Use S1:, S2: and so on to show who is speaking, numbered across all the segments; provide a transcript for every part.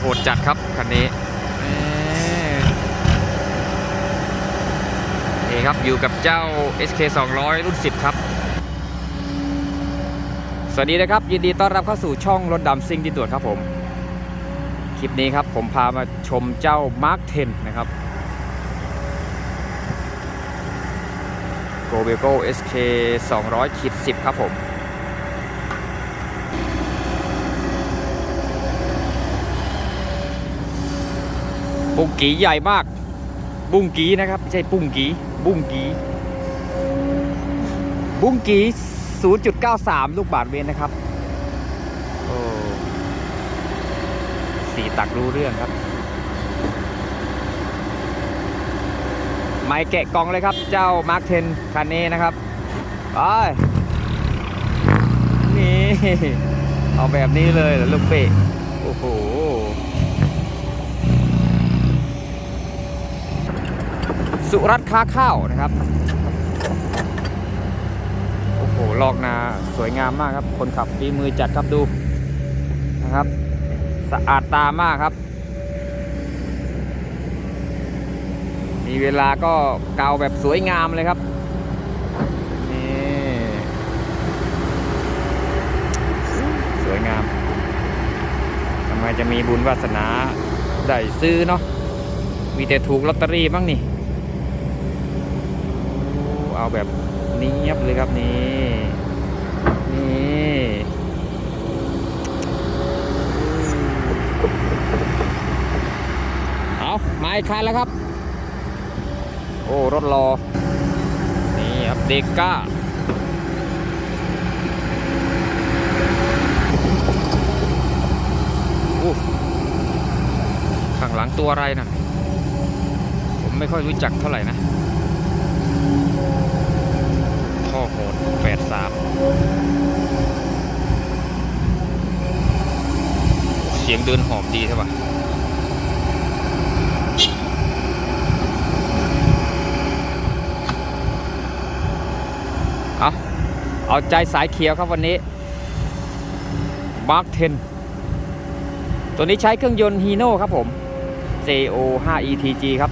S1: โหดจัดครับคันนี้เอ้นี่ครับอยู่กับเจ้า SK 200 รุ่น 10 ครับ สวัสดีนะครับ ยินดีต้อนรับเข้าสู่ช่องรถดำซิ่งที่ตรวจครับผม คลิปนี้ครับผมพามาชมเจ้า Mark 10 นะครับ g o b e g o SK 200ขีด10 ครับผม บุ้งกีใหญ่มาก บุ้งกีนะครับไม่ใช่ปุ้งกีบุ้งกีบุ้งกี 0.93 ลูกบาทเมตรนะครับโอ้สีตักรู้เรื่องครับ ไม่แกะกล่องเลยครับ เจ้ามาร์คเทนคันนี้นะครับไปนี่ เอาแบบนี้เลยเหรอลูกเป๊ะโอ้โห สุรัตน์ค้าข้าวนะครับ โอ้โห ลอกนาสวยงามมากครับ คนขับฝีมือจัดครับดูนะครับ สะอาดตามากครับ มีเวลาก็เกาแบบสวยงามเลยครับ นี่ สวยงามทำไมจะมีบุญวาสนาได้ซื้อเนาะมีแต่ถูกลอตเตอรี่บ้างนี่ เอาแบบเนียบเลยครับนี่นี่เอามาอีกคันแล้วครับ โอ้รถรอ นี่ครับเดก้าข้างหลังตัวอะไรนะ่ะ ผมไม่ค่อยรู้จักเท่าไหร่นะ ท่อโหดแปดสามเสียงเดินหอมดีใช่ปะเอาเอาใจสายเขียวครับวันนี้ Mark 10ตัวนี้ใช้เครื่องยนต์ฮีโน่ครับผม JO 5 ETG ครับ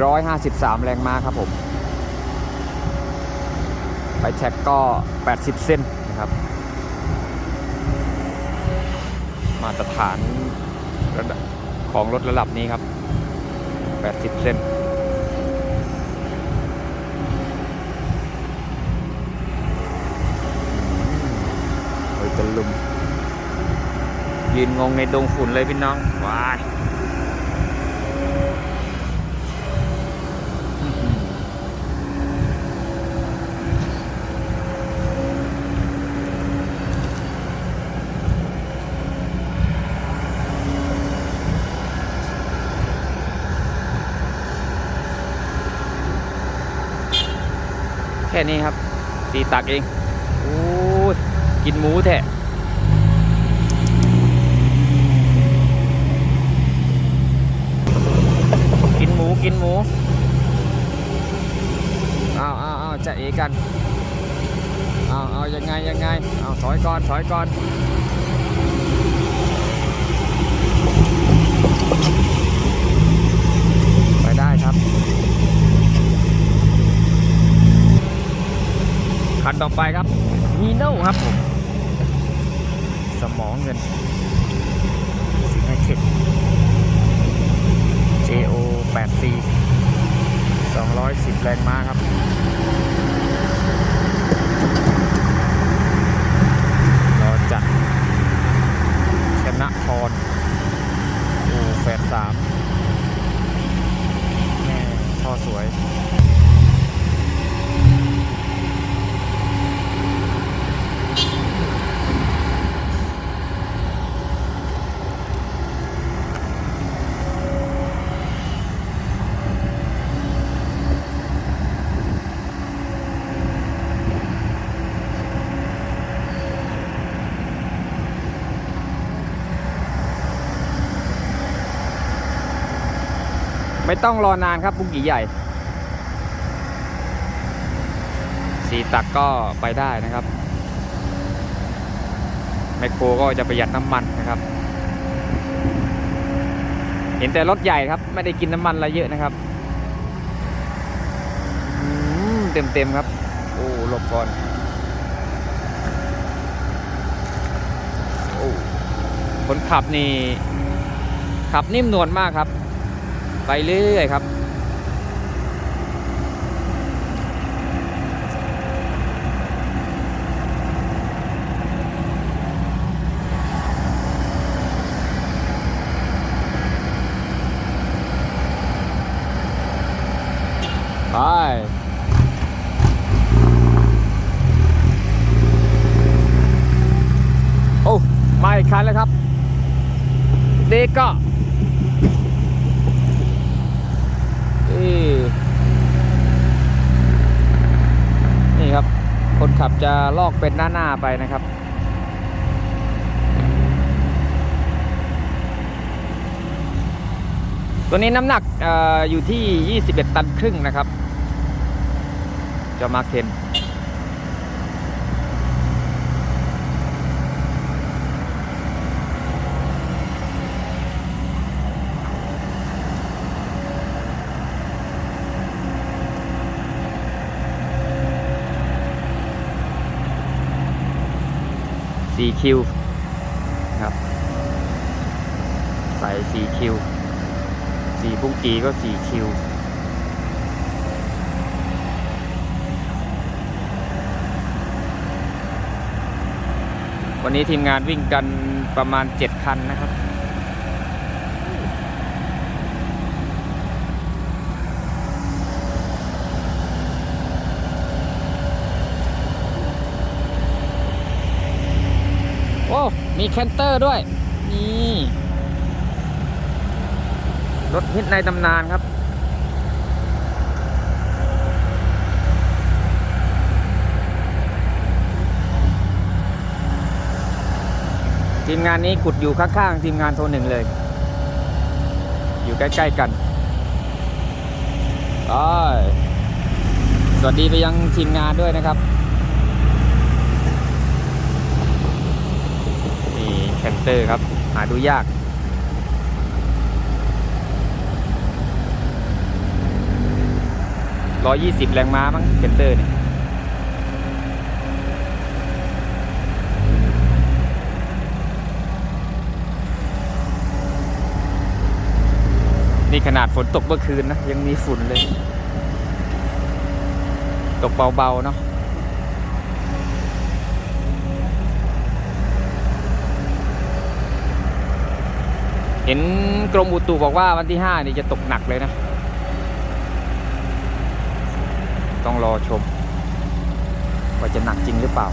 S1: 153 แรงม้าครับผม ไปแท็กก็ 80เซนนะครับ มาตรฐานระดับของรถระดับนี้ครับ 80เซนโอ้ยจะลุมยืนงงในดงฝุ่นเลยพี่น้องว้าย ค่นี้ครับสีตักเองโอ้ยกินหมูแท้กินหมูกินหมูเอาเอาเอาจะเอกันเอาเอายังไงยังไงเอาถอยก่อนถอยก่อน ไปได้ครับ คันต่อไปครับฮีโน่ครับผมสมองเงินสีไฮเทค JO 8 C 210 แรงม้าครับรอจัดชนะทรโอ้แฝดสามแม่ท่อสวย ไม่ต้องรอนานครับบุ้งกี่ใหญ่ สีตักก็ไปได้นะครับ แมคโครก็จะประหยัดน้ำมันนะครับ เห็นแต่รถใหญ่ครับ ไม่ได้กินน้ำมันอะไรเยอะนะครับเต็มเต็มครับ โอ้หลบก่อนโอ้คนขับนี่ขับนิ่มนวลมากครับ ไปเรื่อยๆครับ ไปโอ้มาอีกคันแล้วครับเด็กก็อ้นี่ครับ คนขับจะลอกเป็นหน้า ๆ ไปนะครับ ตัวนี้น้ำหนักอออยู่ที่ 21 ตันครึ่งนะครับ เจ้ามาร์คเทน สีคิวครับใส่สีคิวสีบุ้งกีก็สีคิววันนี้ทีมงานวิ่งกันประมาณ 7 คันนะครับ โอ้ มีแคนเตอร์ด้วย นี่รถฮิตในตำนานครับทีมงานนี้ขุดอยู่ข้างๆทีมงานโทรหนึ่งเลย อยู่ใกล้ๆกันไปสวัสดีไปยังทีมงานด้วยนะครับ นี่แคน เตอร์ครับ หาดูยากร้อยยี่สิบแรงม้ามั้งแคนเตอร์เนี่ยนี่ขนาดฝนตกเมื่อคืนนะ ยังมีฝุ่นเลย ตกเบา ๆ เนาะ เห็นกรมอุตุบอกว่าวันที่ห้านี่จะตกหนักเลยนะ ต้องรอชม ว่าจะหนักจริงหรือเปล่า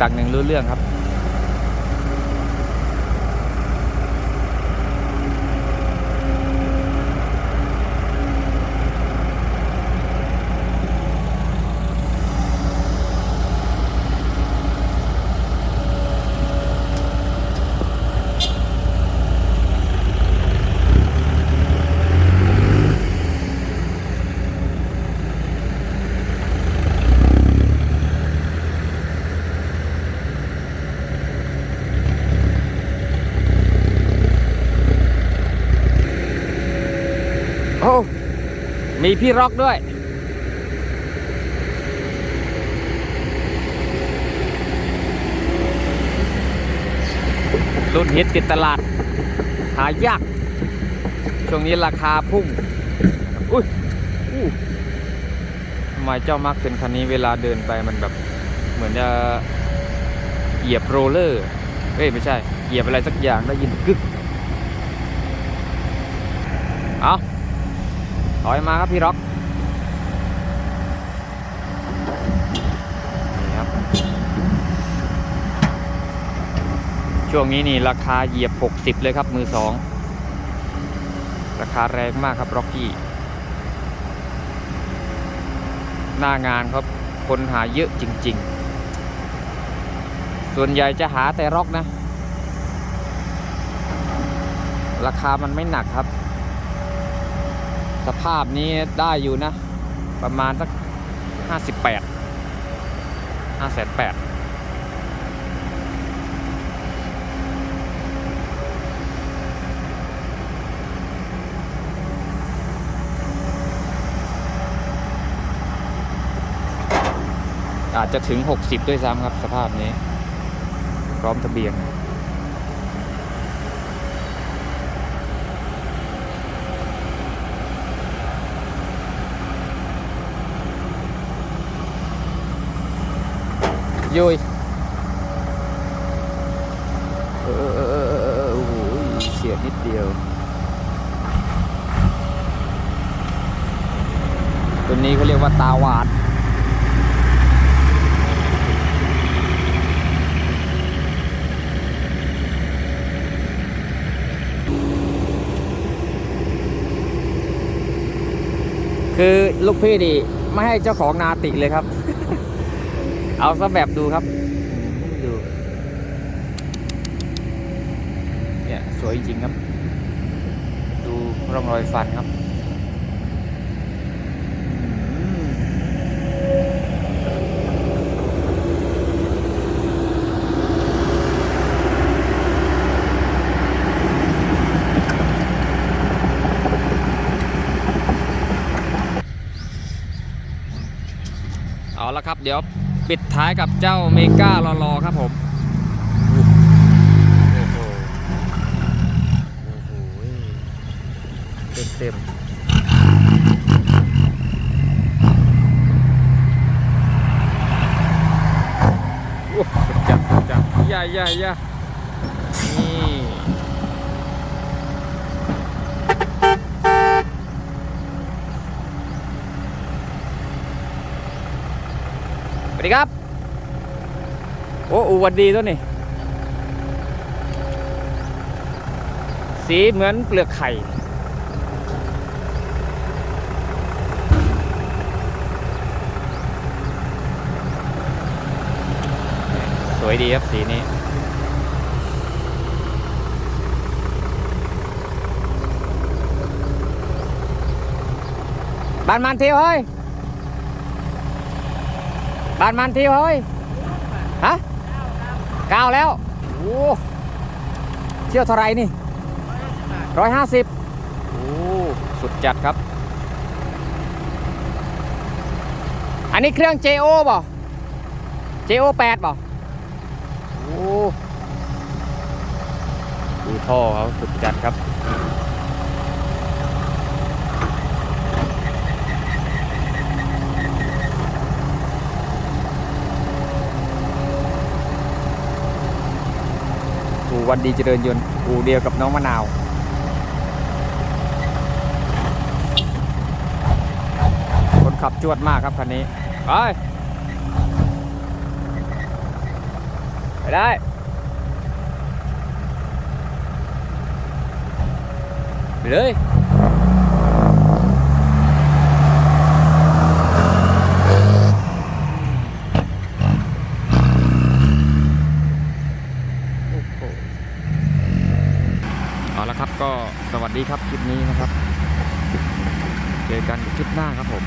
S1: ตักหนึ่งรู้เรื่องครับ โอ้ มีพี่ร็อกด้วย รุ่นฮิตติดตลาด หายาก ช่วงนี้ราคาพุ่ง อุ้ยอู้ทำไมเจ้ามักเป็นคันนี้เวลาเดินไปมันแบบ เหมือนจะเหยียบโรลเลอร์ เอ้ย ไม่ใช่ เหยียบอะไรสักอย่างได้ยินกึก เอา ถอยมาครับพี่ร็อกนี่ครับ ช่วงนี้นี่ราคาเหยียบ 60 เลยครับมือสองราคาแรงมากครับร็อกกี้ หน้างานครับคนหาเยอะจริง ๆ ส่วนใหญ่จะหาแต่ร็อกนะ ราคามันไม่หนักครับ สภาพนี้ได้อยู่นะ ประมาณสักห้าสิบแปดห้าแสนแปดอาจจะถึง 60 ด้วยซ้ำครับ สภาพนี้ พร้อมทะเบียน ยุยเออเออเออเออเออโอ้โหเฉียดนิดเดียวตัวนี้เขาเรียกว่าตาหวาดคือลูกพี่ดิไม่ให้เจ้าของนาติเลยครับ เอาซะแบบดูครับอืมดูเนี่ยสวยจริงครับ ดูร่องรอยฟันครับอืมเอาละครับ เดี๋ยว ปิดท้ายกับเจ้าเมกาลอรอครับผมโอ้โหโอ้โหเต็มเต็มโอ้สุดจัดสุดจัดย่าย่าย่านี่ สวัสดีครับ โอ้อูวันดีตัวนี่สีเหมือนเปลือกไข่สวยดีครับสีนี้บ้านมันเทียวเฮ้ย บ้านมันเที่ยวเฮ้ยฮะเก้าแล้วโอ้เที่ยวเท่าไหรนี่ร้อยห้าสิบโอ้สุดจัดครับ อันนี้เครื่อง JO ป่ JO 8ป่โอ้ดูท่อเขาสุดจัดครับ วันดีเจริญยนต์อูเดียวกับน้องมะนาว คนขับจวดมากครับคันนี้ ไป ไปได้ไปเลย โอ้โหเอาละครับ ก็สวัสดีครับคลิปนี้นะครับ เจอกันคลิปหน้าครับผม